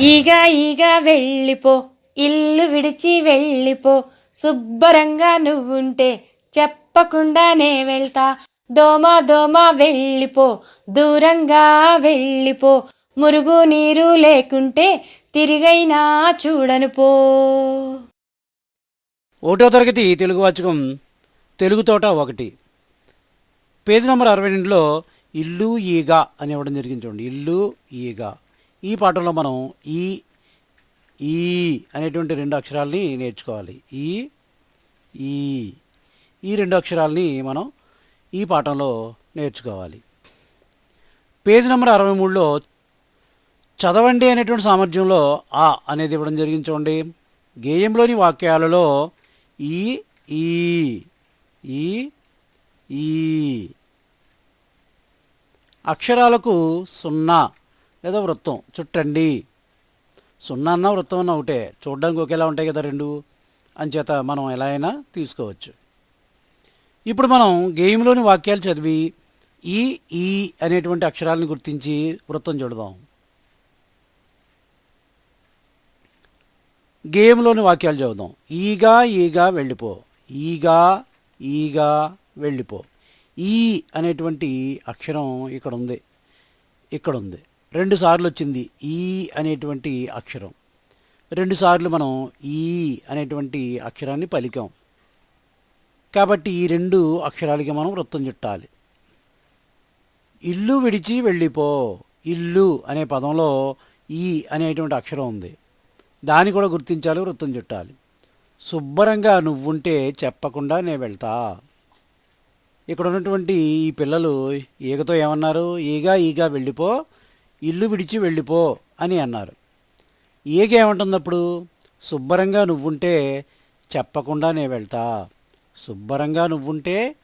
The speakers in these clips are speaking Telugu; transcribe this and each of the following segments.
ఈగ ఈగ వెళ్ళిపో ఇల్లు విడిచి వెళ్ళిపో. శుభ్రంగా నువ్వుంటే చెప్పకుండానే వెళ్తా. దోమ దోమ వెళ్ళిపో దూరంగా వెళ్ళిపో. మురుగు నీరు లేకుంటే తిరిగైనా చూడను పో. ఒకటో తరగతి తెలుగు వాచకం తెలుగు తోట ఒకటి. పేజ్ నెంబర్ అరవై రెండులో ఇల్లు ఈగ అని ఇవ్వడం జరిగింది చూడండి. ఇల్లు ఈగ. ఈ పాఠంలో మనం ఈ ఈ అనేటువంటి రెండు అక్షరాలని నేర్చుకోవాలి. ఈ ఈ ఈ రెండు అక్షరాలని మనం ఈ పాఠంలో నేర్చుకోవాలి. పేజ్ నెంబర్ అరవై మూడులో చదవండి అనేటువంటి సామర్థ్యంలో ఆ అనేది ఇవ్వడం జరిగింది చూడండి. గేయంలోని వాక్యాలలో ఈ ఈ ఈ ఈ అక్షరాలకు సున్నా. లేదా వృత్తం. చుట్టండి. సున్నా అన్న వృత్తం అన్న ఒకటే. చూడడానికి ఒకేలా ఉంటాయి కదా రెండు. అంచేత మనం ఎలా అయినా తీసుకోవచ్చు. ఇప్పుడు మనం గేమ్లోని వాక్యాలు చదివి ఈ ఈ అనేటువంటి అక్షరాలను గుర్తించి వృత్తం చూడదాం. గేమ్లోని వాక్యాలు చదువుదాం. ఈగా ఈగా వెళ్ళిపో. ఈగా ఈగా వెళ్ళిపో. ఈ అనేటువంటి అక్షరం ఇక్కడ ఉంది ఇక్కడ ఉంది రెండు సార్లు వచ్చింది ఈ అనేటువంటి అక్షరం. రెండు సార్లు మనం ఈ అనేటువంటి అక్షరాన్ని పలికాం. కాబట్టి ఈ రెండు అక్షరాలకి మనం వృత్తం చుట్టాలి. ఇల్లు విడిచి వెళ్ళిపో ఇల్లు అనే పదంలో ఈ అనేటువంటి అక్షరం ఉంది. దాన్ని కూడా గుర్తించాలి వృత్తం చుట్టాలి. శుభ్రంగా నువ్వుంటే చెప్పకుండా నేను వెళ్తా. ఇక్కడ ఉన్నటువంటి ఈ పిల్లలు ఈగతో ఏమన్నారు? ఈగ ఈగ వెళ్ళిపో ఇల్లు విడిచి వెళ్ళిపో అని అన్నారు. ఈగ అప్పుడు శుభ్రంగా నువ్వుంటే చెప్పకుండా నే వెళ్తా. శుభ్రంగా నువ్వుంటే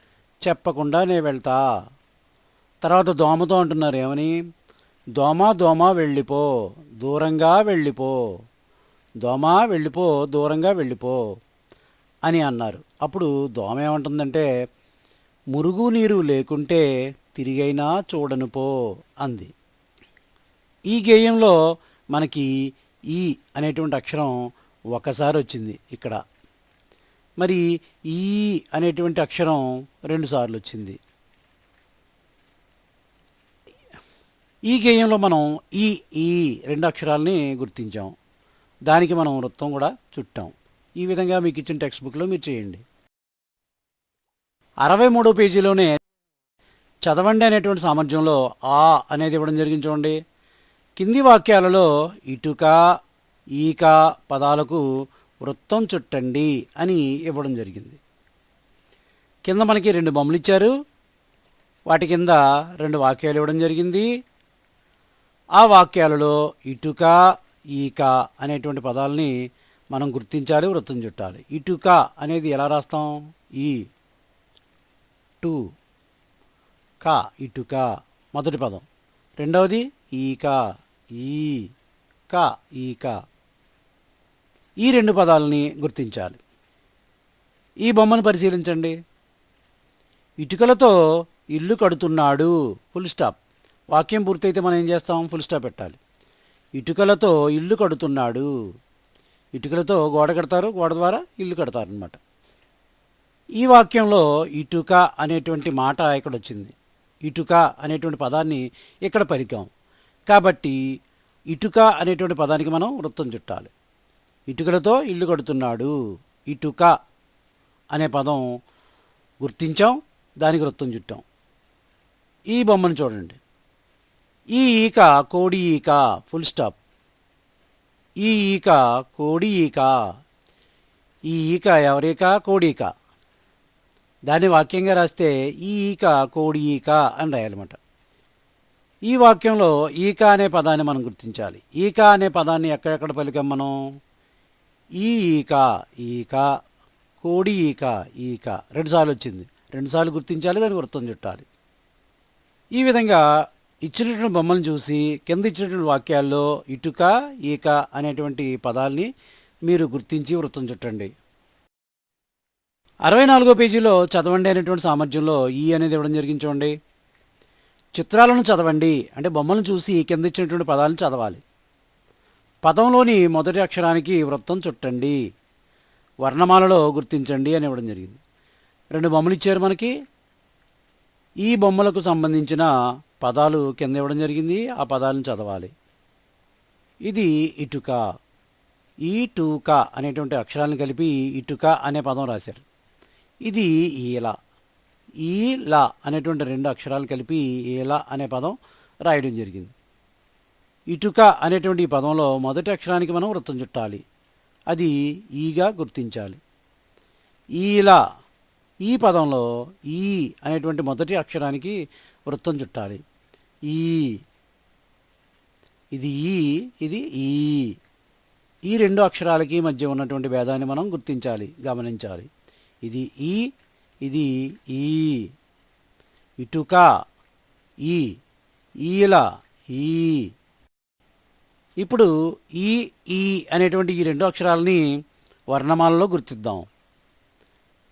చెప్పకుండా నే వెళ్తా. తర్వాత దోమతో అంటున్నారు ఏమని? దోమ దోమ వెళ్ళిపో దూరంగా వెళ్ళిపో. దోమ వెళ్ళిపో దూరంగా వెళ్ళిపో. అని అన్నారు. అప్పుడు దోమ ఏమంటుందంటే మురుగు నీరు లేకుంటే తిరిగైనా చూడనుపో అంది. ఈ గేయంలో మనకి ఈ అనేటువంటి అక్షరం ఒకసారి వచ్చింది ఇక్కడ. మరి ఈ అనేటువంటి అక్షరం రెండుసార్లు వచ్చింది. ఈ గేయంలో మనం ఈ ఈ రెండు అక్షరాలని గుర్తించాం. దానికి మనం వృత్తం కూడా చుట్టాం. ఈ విధంగా మీకు ఇచ్చిన టెక్స్ట్ బుక్లో మీరు చేయండి. అరవై మూడో పేజీలోనే చదవండి అనేటువంటి సామర్థ్యంలో ఆ అనేది ఇవ్వడం జరిగింది చూడండి. కింది వాక్యాలలో ఇటుక ఈక పదాలకు వృత్తం చుట్టండి అని ఇవ్వడం జరిగింది. కింద మనకి రెండు బొమ్మలు ఇచ్చారు. వాటి కింద రెండు వాక్యాలు ఇవ్వడం జరిగింది. ఆ వాక్యాలలో ఇటుక ఈక అనేటువంటి పదాలని మనం గుర్తించాలి వృత్తం చుట్టాలి. ఇటుక అనేది ఎలా రాస్తాం? ఈ టు క ఇటుక. మొదటి పదం. రెండవది ఈక. ఈ క ఈక ఈ రెండు పదాలని గుర్తించాలి. ఈ బొమ్మను పరిశీలించండి. ఇటుకలతో ఇల్లు కడుతున్నాడు. ఫుల్ స్టాప్ వాక్యం పూర్తయితే మనం ఏం చేస్తాం? ఫుల్ స్టాప్ పెట్టాలి. ఇటుకలతో ఇల్లు కడుతున్నాడు. ఇటుకలతో గోడ కడతారు. గోడ ద్వారా ఇల్లు కడతారనమాట ఈ వాక్యంలో ఇటుక అనేటువంటి మాట ఇక్కడ వచ్చింది ఇటుక అనేటువంటి పదాన్ని ఇక్కడ పలికాం కాబట్టి ఇటుక అనేటువంటి పదానికి మనం వృత్తం చుట్టాలి. ఇటుకలతో ఇల్లు కడుతున్నాడు. ఇటుక అనే పదం గుర్తించాం దానికి వృత్తం చుట్టాం. ఈ బొమ్మను చూడండి. ఈ ఈక కోడి ఈక ఫుల్ స్టాప్ ఈ ఈక కోడి ఈక ఈ ఈక ఎవరిక కోడీక దాన్ని వాక్యంగా రాస్తే ఈ ఈక కోడి ఈక అని రాయాలన్నమాట. ఈ వాక్యంలో ఈక అనే పదాన్ని మనం గుర్తించాలి. ఈక అనే పదాన్ని ఎక్కడెక్కడ పలికాం మనం? ఈ ఈక ఈక కోడి ఈక ఈక. రెండుసార్లు వచ్చింది. రెండుసార్లు గుర్తించాలి దాన్ని వృత్తం చుట్టాలి. ఈ విధంగా ఇచ్చినటువంటి బొమ్మలను చూసి కింద ఇచ్చినటువంటి వాక్యాల్లో ఇటుక ఈక అనేటువంటి పదాల్ని మీరు గుర్తించి వృత్తం చుట్టండి. అరవై నాలుగో పేజీలో చదవండి అనేటువంటి సామర్థ్యంలో ఈ అనేది ఇవ్వడం జరిగింది చూడండి. చిత్రాలను చదవండి. అంటే బొమ్మలను చూసి కింద ఇచ్చినటువంటి పదాలను చదవాలి. పదంలోని మొదటి అక్షరానికి వృత్తం చుట్టండి. వర్ణమాలలో గుర్తించండి అని ఇవ్వడం జరిగింది. రెండు బొమ్మలు ఇచ్చారు మనకి. ఈ బొమ్మలకు సంబంధించిన పదాలు కింద ఇవ్వడం జరిగింది. ఆ పదాలను చదవాలి. ఇది ఇటుక. ఈ టూక అనేటువంటి అక్షరాలను కలిపి ఇటుక అనే పదం రాశారు. ఇది ఈల. ఈ లా అనేటువంటి రెండు అక్షరాలు కలిపి ఈల అనే పదం రాయడం జరిగింది. ఇటుక అనేటువంటి ఈ పదంలో మొదటి అక్షరానికి మనం వృత్తం చుట్టాలి. అది ఈగా గుర్తించాలి. ఈలా ఈ పదంలో ఈ అనేటువంటి మొదటి అక్షరానికి వృత్తం చుట్టాలి. ఈ ఇది ఈ ఇది ఈ. ఈ రెండు అక్షరాలకి మధ్య ఉన్నటువంటి భేదాన్ని మనం గుర్తించాలి గమనించాలి. ఇది ఈ ఇది ఈ. ఇటుక ఈ. ఈల ఈ. ఇప్పుడు ఈ ఈ అనేటువంటి ఈ రెండు అక్షరాలని వర్ణమాలలో గుర్తిద్దాం.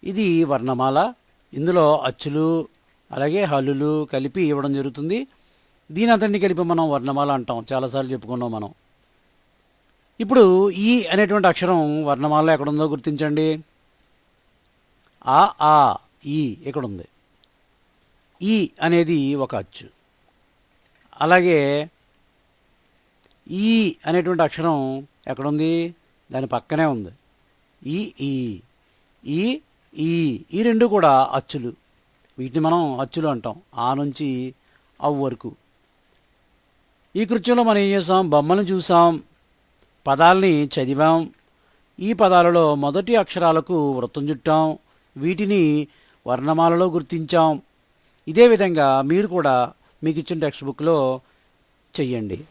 ఇది వర్ణమాల ఇందులో అచ్చులు అలాగే హల్లులు కలిపి ఇవ్వడం జరుగుతుంది. దీని అంతటిని కలిపి మనం వర్ణమాల అంటాం. చాలాసార్లు చెప్పుకున్నాం మనం. ఇప్పుడు ఈ అనేటువంటి అక్షరం వర్ణమాలలో ఎక్కడుందో గుర్తించండి. ఆ ఆ ఈ ఇక్కడ ఉంది ఈ అనేది ఒక అచ్చు. అలాగే ఈ అనేటువంటి అక్షరం ఎక్కడుంది? దాని పక్కనే ఉంది. ఈ ఈ ఈ ఈ ఈ రెండు కూడా అచ్చులు. వీటిని మనం అచ్చులు అంటాం. ఆ నుంచి అవ్వు వరకు. ఈ కృత్యంలో మనం ఏం చేసాం? బొమ్మను చూసాం. పదాల్ని చదివాం. ఈ పదాలలో మొదటి అక్షరాలకు వృత్తం చుట్టాం. వీటిని వర్ణమాలలో గుర్తించాం. ఇదే విధంగా మీరు కూడా మీకు ఇచ్చిన టెక్స్ట్ బుక్లో చెయ్యండి.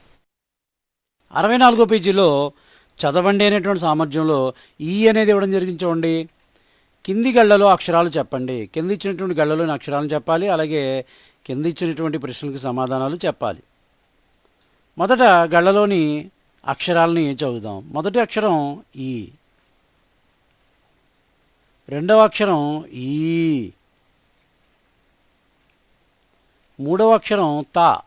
అరవై నాలుగో పేజీలో చదవండి అనేటువంటి సామర్థ్యంలో ఈ అనేది ఇవ్వడం జరిగింది చూడండి. కింది గళ్ళలో అక్షరాలు చెప్పండి. కింద ఇచ్చినటువంటి గళ్ళలోని అక్షరాలను చెప్పాలి. అలాగే కింద ఇచ్చినటువంటి ప్రశ్నలకు సమాధానాలు చెప్పాలి. మొదట గళ్ళలోని అక్షరాలని చదువుదాం. మొదటి అక్షరం ఈ. రెండవ అక్షరం ఈ. మూడవ అక్షరం త.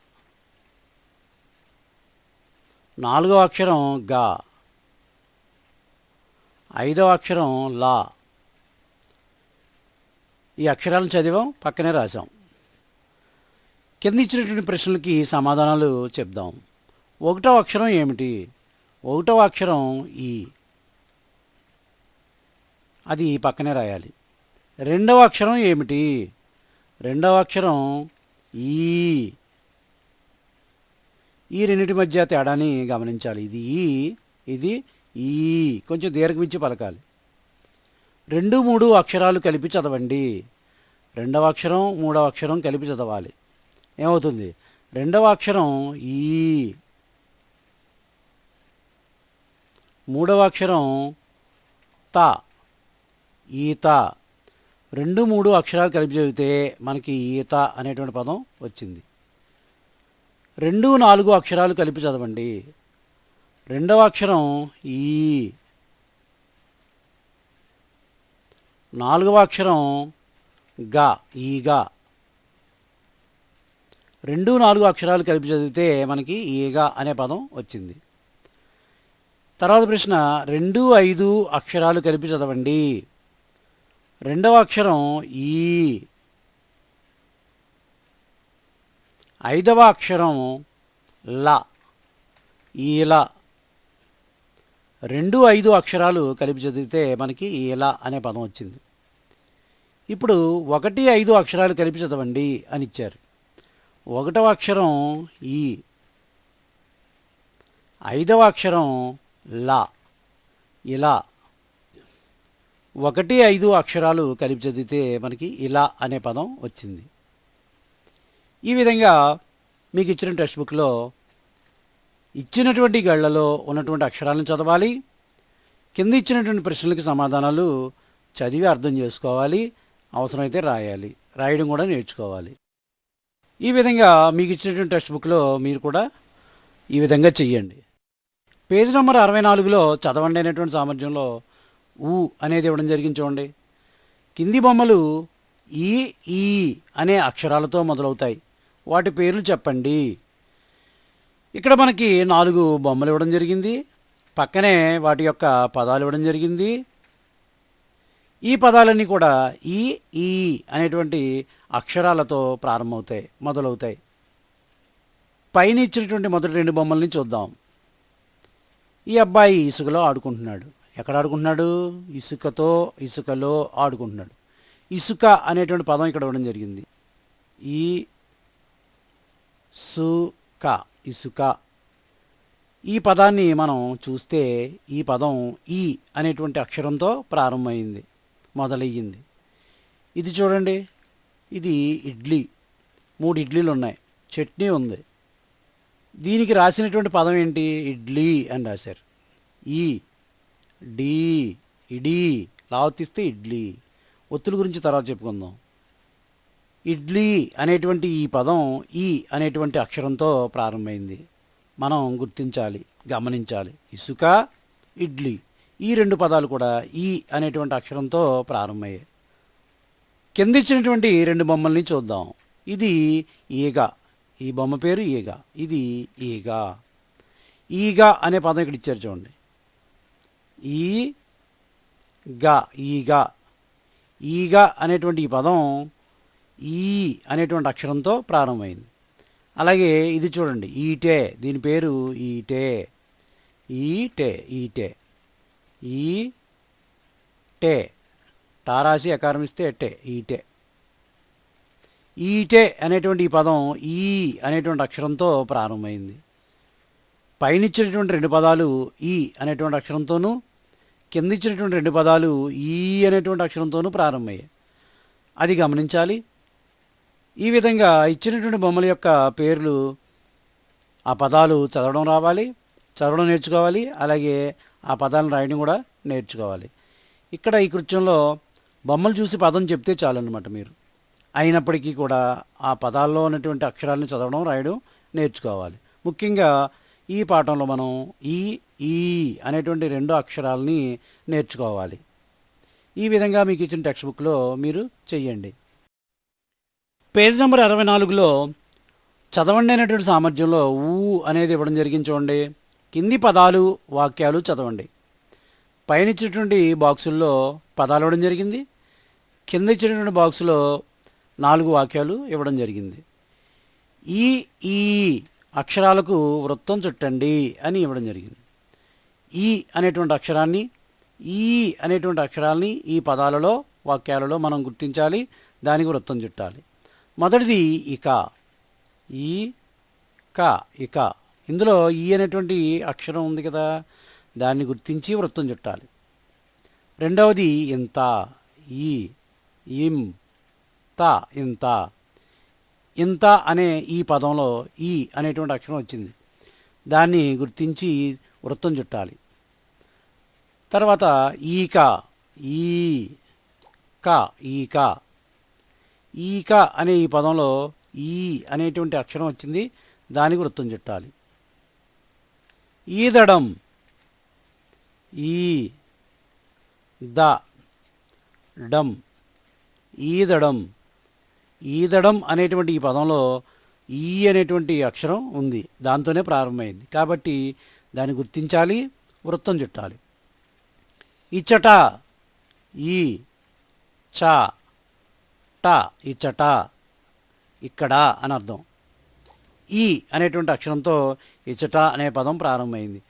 నాలుగవ అక్షరం గా. ఐదవ అక్షరం లా. ఈ అక్షరాలను చదివాం పక్కనే రాసాం కింద ఇచ్చినటువంటి ప్రశ్నలకి సమాధానాలు చెప్దాం. ఒకటవ అక్షరం ఏమిటి? ఒకటవ అక్షరం ఈ. అది పక్కనే రాయాలి. రెండవ అక్షరం ఏమిటి? రెండవ అక్షరం ఈ. ఈ రెండింటి మధ్య తేడాని గమనించాలి. ఇది ఈ ఇది ఈ. కొంచెం దీర్ఘమించి పలకాలి. రెండు మూడు అక్షరాలు కలిపి చదవండి. రెండవ అక్షరం మూడవ అక్షరం కలిపి చదవాలి. ఏమవుతుంది? రెండవ అక్షరం ఈ. మూడవ అక్షరం తా. ఈత. రెండు మూడు అక్షరాలు కలిపి చదివితే మనకి ఈత అనేటువంటి పదం వచ్చింది. రెండు నాలుగు అక్షరాలు కలిపి చదవండి. రెండవ అక్షరం ఈ. నాలుగవ అక్షరం గా ఈగా రెండు నాలుగు అక్షరాలు కలిపి చదివితే మనకి ఈగా అనే పదం వచ్చింది. తర్వాత ప్రశ్న రెండు ఐదు అక్షరాలు కలిపి చదవండి. రెండవ అక్షరం ఈ. ఐదవ అక్షరం ల. ఈల రెండు ఐదు అక్షరాలు కలిపి చదివితే మనకి ఈల అనే పదం వచ్చింది. ఇప్పుడు ఒకటి ఐదు అక్షరాలు కలిపి చదవండి అని ఇచ్చారు. ఒకటవ అక్షరం ఈ. ఐదవ అక్షరం లా. ఇలా. ఒకటి ఐదు అక్షరాలు కలిపి చదివితే మనకి ఇలా అనే పదం వచ్చింది. ఈ విధంగా మీకు ఇచ్చిన టెక్స్ట్ బుక్లో ఇచ్చినటువంటి గళ్ళలో ఉన్నటువంటి అక్షరాలను చదవాలి. కింద ఇచ్చినటువంటి ప్రశ్నలకు సమాధానాలు చదివి అర్థం చేసుకోవాలి. అవసరమైతే రాయాలి. రాయడం కూడా నేర్చుకోవాలి. ఈ విధంగా మీకు ఇచ్చినటువంటి టెక్స్ట్ బుక్లో మీరు కూడా ఈ విధంగా చెయ్యండి. పేజ్ నెంబర్ అరవై నాలుగులో చదవండి అనేటువంటి సామర్థ్యంలో ఊ అనేది ఇవ్వడం జరిగింది చూడండి. కింది బొమ్మలు ఈ ఈ అనే అక్షరాలతో మొదలవుతాయి. వాటి పేర్లు చెప్పండి. ఇక్కడ మనకి నాలుగు బొమ్మలు ఇవ్వడం జరిగింది. పక్కనే వాటి యొక్క పదాలు ఇవ్వడం జరిగింది. ఈ పదాలన్నీ కూడా ఈ ఈ అనేటువంటి అక్షరాలతో ప్రారంభమవుతాయి మొదలవుతాయి. పైన ఇచ్చినటువంటి మొదటి రెండు బొమ్మల్ని చూద్దాం. ఈ అబ్బాయి ఇసుకలో ఆడుకుంటున్నాడు. ఎక్కడ ఆడుకుంటున్నాడు? ఇసుకతో ఇసుకలో ఆడుకుంటున్నాడు. ఇసుక అనేటువంటి పదం ఇక్కడ ఇవ్వడం జరిగింది. ఈ సుక ఇసుక. ఈ పదాన్ని మనం చూస్తే ఈ పదం ఈ అనేటువంటి అక్షరంతో ప్రారంభమైంది మొదలయ్యింది. ఇది చూడండి. ఇది ఇడ్లీ. మూడు ఇడ్లీలు ఉన్నాయి. చట్నీ ఉంది. దీనికి రాసినటువంటి పదం ఏంటి? ఇడ్లీ అని రాశారు. ఈ డీ ఇడీ లావతిస్తే ఇడ్లీ. ఒత్తుల గురించి తర్వాత చెప్పుకుందాం. ఇడ్లీ అనేటువంటి ఈ పదం ఈ అనేటువంటి అక్షరంతో ప్రారంభమైంది. మనం గుర్తించాలి గమనించాలి. ఇసుక ఇడ్లీ. ఈ రెండు పదాలు కూడా ఈ అనేటువంటి అక్షరంతో ప్రారంభమయ్యాయి. కిందిచ్చినటువంటి రెండు బొమ్మల్ని చూద్దాం. ఇది ఈగ. ఈ బొమ్మ పేరు ఈగ. ఇది ఈగ. ఈగ అనే పదం ఇక్కడ ఇచ్చారు చూడండి. ఈ గా ఈగ. ఈగ అనేటువంటి ఈ పదం ఈ అనేటువంటి అక్షరంతో ప్రారంభమైంది. అలాగే ఇది చూడండి ఈటే. దీని పేరు ఈటే. ఈటే ఈటే. ఈ టే టారాసి అకారమిస్తే ఎట్టే ఈటే. ఈటే అనేటువంటి ఈ పదం ఈ అనేటువంటి అక్షరంతో ప్రారంభమైంది. పైనిచ్చినటువంటి రెండు పదాలు ఈ అనేటువంటి అక్షరంతోనూ కింద ఇచ్చినటువంటి రెండు పదాలు ఈ అనేటువంటి అక్షరంతోనూ ప్రారంభమయ్యాయి. అది గమనించాలి. ఈ విధంగా ఇచ్చినటువంటి బొమ్మల యొక్క పేర్లు ఆ పదాలు చదవడం రావాలి చదవడం నేర్చుకోవాలి అలాగే ఆ పదాలను రాయడం కూడా నేర్చుకోవాలి. ఇక్కడ ఈ కృత్యంలో బొమ్మలు చూసి పదం చెప్తే చాలన్నమాట మీరు. అయినప్పటికీ కూడా ఆ పదాల్లో ఉన్నటువంటి అక్షరాలను చదవడం రాయడం నేర్చుకోవాలి. ముఖ్యంగా ఈ పాఠంలో మనం ఈ ఈ అనేటువంటి రెండు అక్షరాలని నేర్చుకోవాలి. ఈ విధంగా మీకు ఇచ్చిన టెక్స్ట్ బుక్లో మీరు చెయ్యండి. పేజ్ నెంబర్ అరవై నాలుగులో చదవండి అనేటువంటి సామర్థ్యంలో ఊ అనేది ఇవ్వడం జరిగింది చూడండి. కింది పదాలు వాక్యాలు చదవండి. పైన ఇచ్చినటువంటి బాక్సుల్లో పదాలు ఇవ్వడం జరిగింది. కింద ఇచ్చినటువంటి బాక్సులో నాలుగు వాక్యాలు ఇవ్వడం జరిగింది. ఈ ఈ అక్షరాలకు వృత్తం చుట్టండి అని ఇవ్వడం జరిగింది. ఈ అనేటువంటి అక్షరాన్ని ఈ అనేటువంటి అక్షరాల్ని ఈ పదాలలో వాక్యాలలో మనం గుర్తించాలి దానికి వృత్తం చుట్టాలి. మొదటిది ఇక. ఈ క ఇక. ఇందులో ఈ అనేటువంటి అక్షరం ఉంది కదా దాన్ని గుర్తించి వృత్తం చుట్టాలి. రెండవది ఇంత ఈ ఇం త ఇంత. ఇంత అనే ఈ పదంలో ఈ అనేటువంటి అక్షరం వచ్చింది. దాన్ని గుర్తించి వృత్తం చుట్టాలి. తర్వాత ఈక ఈ క ఈక. ఈక అనే ఈ పదంలో ఈ అనేటువంటి అక్షరం వచ్చింది. దానికి వృత్తం చుట్టాలి. ఈదడం ఈ ద డం ఈదడం ఈదడం అనేటువంటి ఈ పదంలో ఈ అనేటువంటి అక్షరం ఉంది. దాంతోనే ప్రారంభమైంది. కాబట్టి దాన్ని గుర్తించాలి వృత్తం చుట్టాలి. ఇచ్చట ఈ చ ట ఇచ్చట ఇక్కడ అని అర్థం. ఈ అనేటువంటి అక్షరంతో ఇచ్చట అనే పదం ప్రారంభమైంది.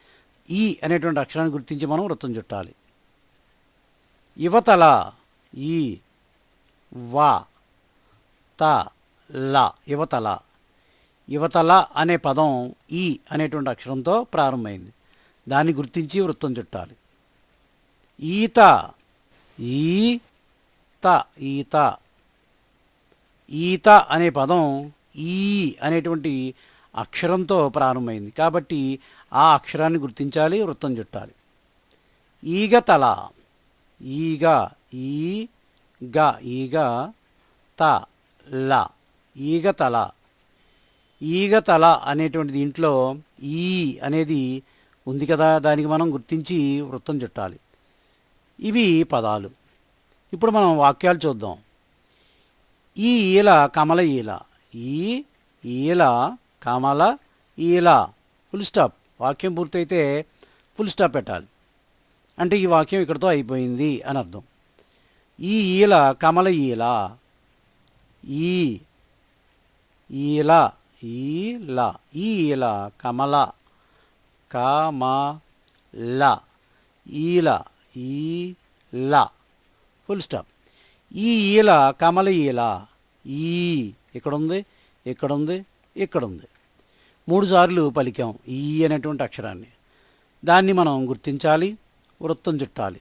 ఈ అనేటువంటి అక్షరాన్ని గుర్తించి మనం వృత్తం చుట్టాలి. యువతల ఈ వా త ల యువతల. యువతల అనే పదం ఈ అనేటువంటి అక్షరంతో ప్రారంభమైంది. దాన్ని గుర్తించి వృత్తం చుట్టాలి. ఈత ఈ త ఈత. ఈత అనే పదం ఈ అనేటువంటి అక్షరంతో ప్రారంభమైంది. కాబట్టి ఆ అక్షరాన్ని గుర్తించాలి వృత్తం చుట్టాలి. ఈగ తల ఈగ ఈ గ ఈగ త. ల ఈగతల. ఈగతల అనేటువంటి దీంట్లో ఈ అనేది ఉంది కదా దానికి మనం గుర్తించి వృత్తం చుట్టాలి. ఇవి పదాలు. ఇప్పుడు మనం వాక్యాలు చూద్దాం. ఈ ఈల కమల ఈల. ఈ ఈల కమల ఈల. ఫుల్ స్టాప్ వాక్యం పూర్తయితే ఫుల్ స్టాప్ పెట్టాలి. అంటే ఈ వాక్యం ఇక్కడితో అయిపోయింది అని అర్థం. ఈ ఈల కమల ఈల. ఈ ఈల ఈల ఈ ఈల కమల కమల ఈల ఈల. ఫుల్ స్టాప్ ఈ ఈల కమల ఈల ఈ ఇక్కడ ఉంది ఇక్కడ ఉంది ఇక్కడ ఉంది పలికాం ఈ అనేటువంటి అక్షరాన్ని. దాన్ని మనం గుర్తించాలి వృత్తం చుట్టాలి.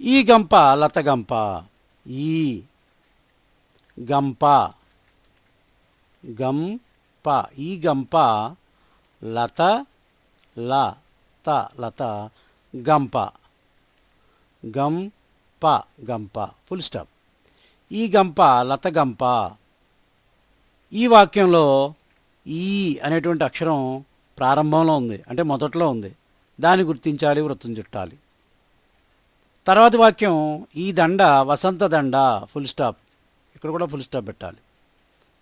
ఈ గంప లత గంప ఈ గంప. గంప. ఈ గంప లత ల త లత గంప. గంప గంప. ఫుల్ స్టాప్ ఈ గంప లత గంప. ఈ వాక్యంలో ఈ అనేటువంటి అక్షరం ప్రారంభంలో ఉంది. అంటే మొదట్లో ఉంది. దాన్ని గుర్తించాలి వృత్తం చుట్టాలి. తర్వాతి వాక్యం ఈ దండ వసంత దండ. ఫుల్ స్టాప్ ఇక్కడ కూడా ఫుల్ స్టాప్ పెట్టాలి.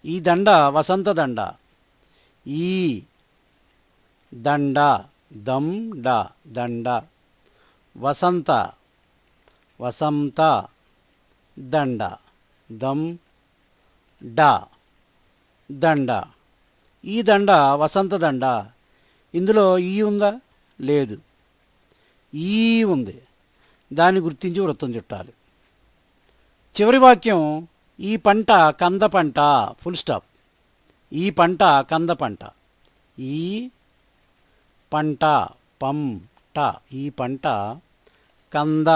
ఈ దండ వసంత దండ. ఈ దండ దం డ దండ. వసంత వసంత దండ. దం డ దండ. ఈ దండ వసంత దండ. ఇందులో ఈ ఉందా? లేదు. ఈ ఉంది. దాన్ని గుర్తించి వృత్తం చుట్టాలి. చివరి వాక్యం ఈ పంట కంద పంట ఫుల్ స్టాప్ ఈ పంట కంద పంట. ఈ పంట పంట ఈ పంట కంద.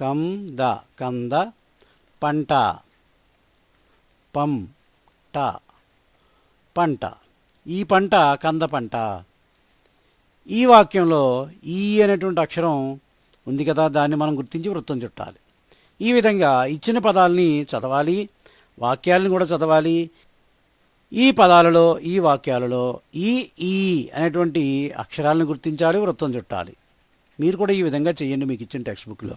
కంద కంద. పంట పం ట. పంట. ఈ పంట కంద పంట. ఈ వాక్యంలో ఈ అనేటువంటి అక్షరం ఉంది కదా దాన్ని మనం గుర్తించి వృత్తం చుట్టాలి. ఈ విధంగా ఇచ్చిన పదాలని చదవాలి వాక్యాలను కూడా చదవాలి. ఈ పదాలలో ఈ వాక్యాలలో ఈ ఈ అనేటువంటి అక్షరాలను గుర్తించాలి వృత్తం చుట్టాలి. మీరు కూడా ఈ విధంగా చేయండి మీకు ఇచ్చిన టెక్స్ట్ బుక్లో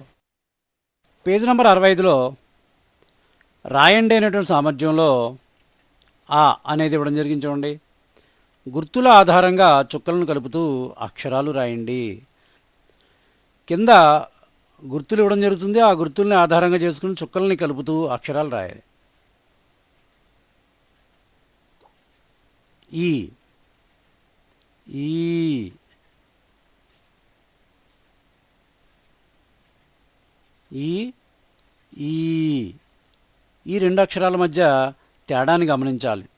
పేజ్ నెంబర్ అరవై ఐదులో రాయండి అనేటువంటి సామర్థ్యంలో ఆ అనేది ఇవ్వడం జరిగింది చూడండి. గుర్తుల ఆధారంగా చుక్కలను కలుపుతూ అక్షరాలు రాయండి. కింద గుర్తులు ఇవ్వడం జరుగుతుంది. ఆ గుర్తుల్ని ఆధారంగా చేసుకుని చుక్కల్ని కలుపుతూ అక్షరాలు రాయాలి. ఈ ఈ ఈ ఈ ఈ రెండు అక్షరాల మధ్య తేడాన్ని గమనించాలి.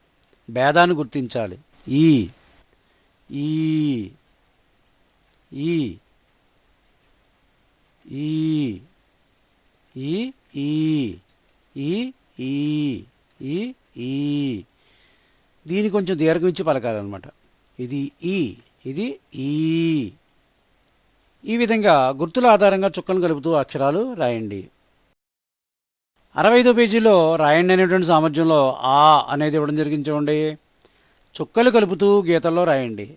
భేదాన్ని గుర్తించాలి. ఈ ఈ ఈ ఈ ఈ ఈ ఈ ఈ ఈ ఈ. దీని కొంచెం దీర్ఘం ఇచ్చి పలకాలన్నమాట. ఇది ఈ ఇది ఈ. ఈ విధంగా గుర్తుల ఆధారంగా చుక్కను కలుపుతూ అక్షరాలు రాయండి. అరవై ఐదో పేజీలో రాయండి అనేటువంటి సామర్థ్యంలో ఆ అనేది ఇవ్వడం జరిగించండి చుక్కలు కలుపుతూ గీతల్లో రాయండి.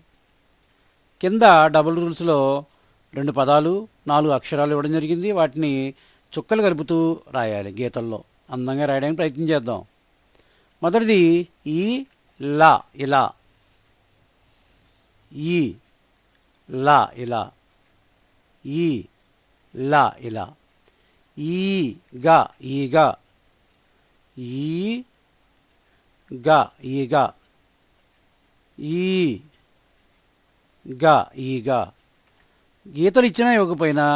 కింద డబుల్ రూల్స్లో రెండు పదాలు నాలుగు అక్షరాలు ఇవ్వడం జరిగింది. వాటిని చుక్కలు కలుపుతూ రాయాలి గీతల్లో. అందంగా రాయడానికి ప్రయత్నం చేద్దాం. మొదటిది ఈ లా ఇలా. ఈ లా ఇలా. ఈ లా ఇలా. ఈ గా ఈగ ఈ గా ఈగ ఈ గా ఈగ గీతలు ఇచ్చినా ఇవ్వకపోయినా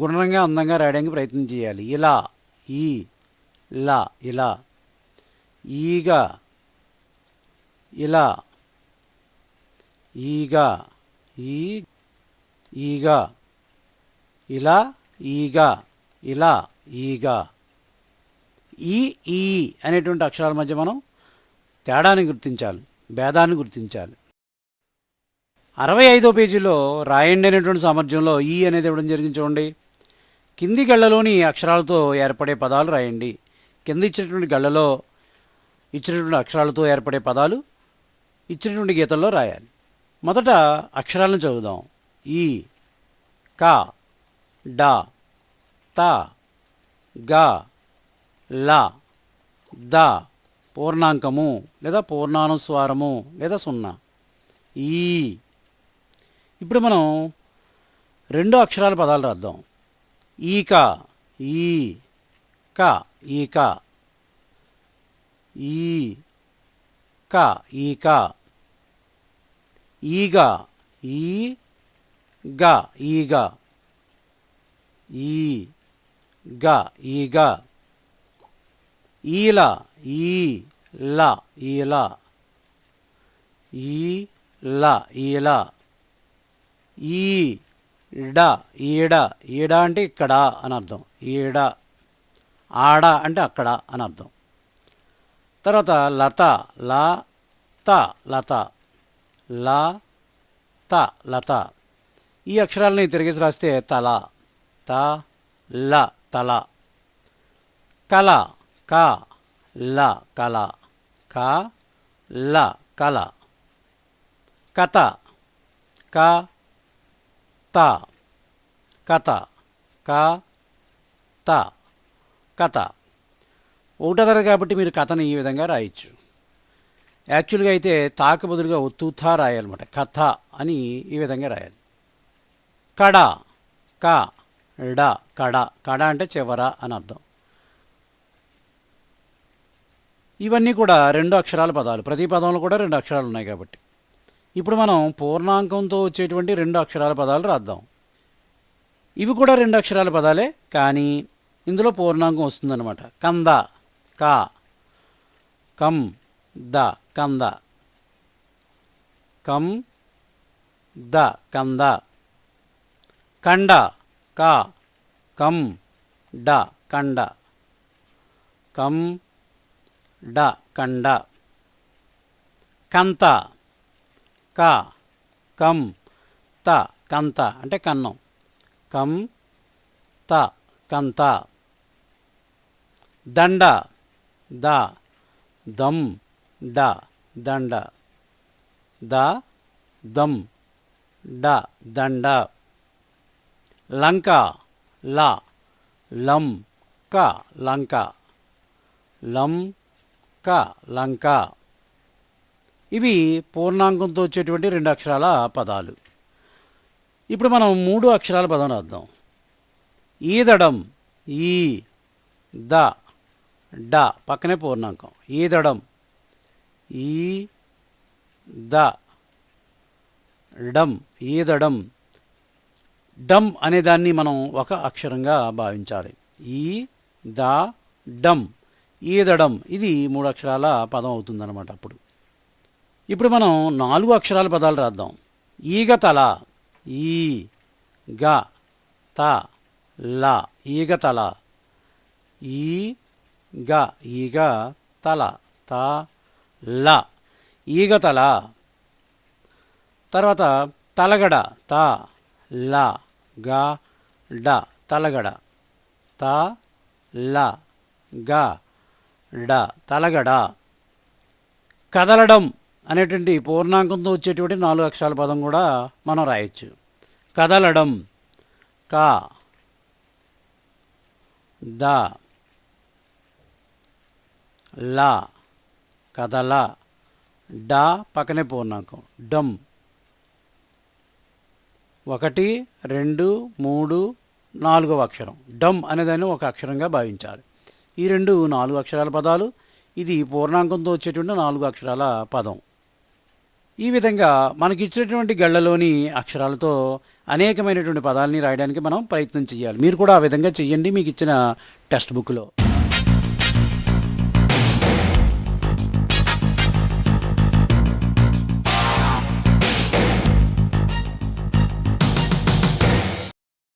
గుణంగా అందంగా రాయడానికి ప్రయత్నం చేయాలి. ఇలా ఈ లా ఇలా ఈగ ఇలా ఈగ ఈ ఈగ ఇలా ఈగ ఇలా ఈగ ఈ ఈ అనేటువంటి అక్షరాల మధ్య మనం తేడాన్ని గుర్తించాలి భేదాన్ని గుర్తించాలి. అరవై ఐదో పేజీలో రాయండి అనేటువంటి సామర్థ్యంలో ఈ అనేది ఇవ్వడం జరిగింది చూడండి. కింది గళ్ళలోని అక్షరాలతో ఏర్పడే పదాలు రాయండి. కింద ఇచ్చినటువంటి గళ్ళలో ఇచ్చినటువంటి అక్షరాలతో ఏర్పడే పదాలు ఇచ్చినటువంటి గీతల్లో రాయాలి. మొదట అక్షరాలను చదువుదాం. ఈ క డ త గ ల ద పూర్ణాంకము లేదా పూర్ణానుస్వారము లేదా సున్నా. ఈ ఇప్పుడు మనం రెండు అక్షరాల పదాలు రాద్దాం. ఈక ఈ క ఈక. ఈ క ఈక. ఈగ ఈ గ ఈగ. ఈ గ ఈగ. ఈల ఈ ల ఈల. ఈ ల ఈల. ఈ డ ఈడ ఈడ అంటే ఇక్కడ అని అర్థం. ఈడ ఆడ అంటే అక్కడ అని అర్థం. తర్వాత లత ల త లత. ల త లత. ఈ అక్షరాలని తిరిగేసి రాస్తే తల త ల తల. కల క ల కల క ల కల కథ క త కథ. క. త. కథ. ఒకటో తరగతి కాబట్టి మీరు కథని ఈ విధంగా రాయొచ్చు. యాక్చువల్గా అయితే తాకు బదులుగా ఒత్తుతా రాయాలన్నమాట. కథ అని ఈ విధంగా రాయాలి. కడ. క. డ. కడ. కడ అంటే చివర అని అర్థం. ఇవన్నీ కూడా రెండు అక్షరాల పదాలు. ప్రతి పదంలో కూడా రెండు అక్షరాలు ఉన్నాయి కాబట్టి. ఇప్పుడు మనం పూర్ణాంకంతో వచ్చేటువంటి రెండు అక్షరాల పదాలు రాద్దాం. ఇవి కూడా రెండు అక్షరాల పదాలే కానీ ఇందులో పూర్ణాంకం వస్తుందన్నమాట. కంద కా కం ద కంద. కం ద కంద. కండ కా కం డ కండ. కం డ కండ. కంత క కం త కంత అంటే కన్నం. కం త కంత. దండ ద దం డ దండ. ద దం డ దండ. లంక ల లం క లంక. లం క లంక. ఇవి పూర్ణాంకంతో వచ్చేటువంటి రెండు అక్షరాల పదాలు. ఇప్పుడు మనం మూడు అక్షరాల పదం రాద్దాం. ఈదడం ఈ ద డ పక్కనే పూర్ణాంకం. ఈదడం ఈ ద డం ఈదడం డమ్ అనే దాన్ని మనం ఒక అక్షరంగా భావించాలి. ఈ ద డం ఈదడం. ఇది మూడు అక్షరాల పదం అవుతుందన్నమాట అప్పుడు. ఇప్పుడు మనం నాలుగు అక్షరాల పదాలు రాద్దాం. ఈగ తల ఈ గ త ల ఈగ తల ఈ గ ఈగ తల త ల ఈగ తల. తర్వాత తలగడ త ల గ డ తలగడ త ల గ డ తలగడ. కదలడం అనేటువంటి పూర్ణాంకంతో వచ్చేటువంటి నాలుగు అక్షరాల పదం కూడా మనం రాయొచ్చు. కదలడం. క. ద. లా. కదల. డా పక్కనే పూర్ణాంకం. డమ్ ఒకటి రెండు మూడు నాలుగవ అక్షరం. డమ్ అనేదాన్ని ఒక అక్షరంగా భావించాలి. ఈ రెండు నాలుగు అక్షరాల పదాలు ఇది పూర్ణాంకంతో వచ్చేటువంటి నాలుగు అక్షరాల పదం. ఈ విధంగా మనకి ఇచ్చినటువంటి గళ్ళలోని అక్షరాలతో అనేకమైనటువంటి పదాలని రాయడానికి మనం ప్రయత్నం చేయాలి మీరు కూడా ఆ విధంగా చెయ్యండి మీకు ఇచ్చిన టెక్స్ట్ బుక్లో.